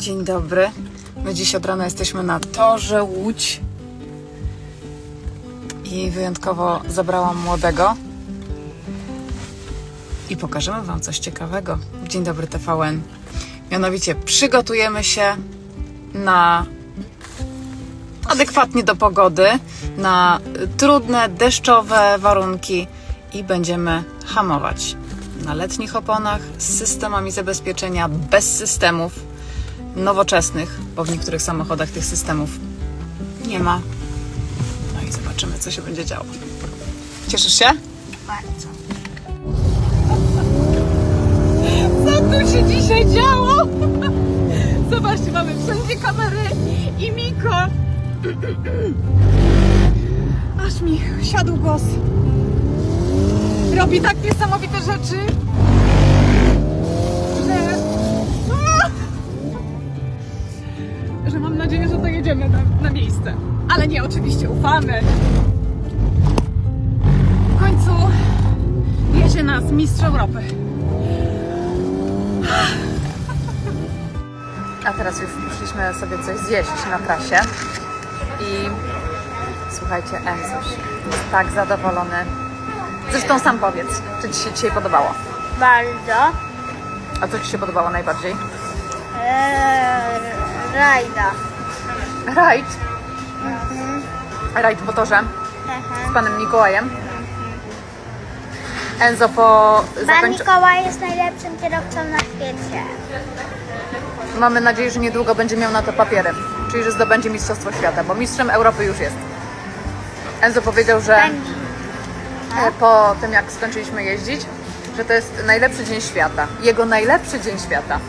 Dzień dobry. My dziś od rana jesteśmy na torze Łódź. I wyjątkowo zabrałam młodego. I pokażemy Wam coś ciekawego. Dzień dobry TVN. Mianowicie przygotujemy się na adekwatnie do pogody, na trudne, deszczowe warunki i będziemy hamować na letnich oponach z systemami zabezpieczenia, bez systemów nowoczesnych, bo w niektórych samochodach tych systemów nie ma. No i zobaczymy, co się będzie działo. Cieszysz się? Bardzo. Co tu się dzisiaj działo? Zobaczcie, mamy wszędzie kamery i Miko. Aż mi siadł głos. Robi tak niesamowite rzeczy, że dojedziemy na, na miejsce. Ale nie, oczywiście ufamy. W końcu jedzie nas mistrz Europy. A teraz już przyszliśmy sobie coś zjeść na trasie i słuchajcie, Enzuś jest tak zadowolony. Zresztą sam powiedz, czy Ci się dzisiaj podobało? Bardzo. A co Ci się podobało najbardziej? Eee, rajda. Rajd. Rajd po torze z Panem Mikołajem. Enzo po Pan zakończeniu... Mikołaj jest najlepszym kierowcą na świecie. Mamy nadzieję, że niedługo będzie miał na to papiery, czyli że zdobędzie Mistrzostwo Świata, bo mistrzem Europy już jest. Enzo powiedział, że e, po tym jak skończyliśmy jeździć, że to jest najlepszy dzień świata. Jego najlepszy dzień świata.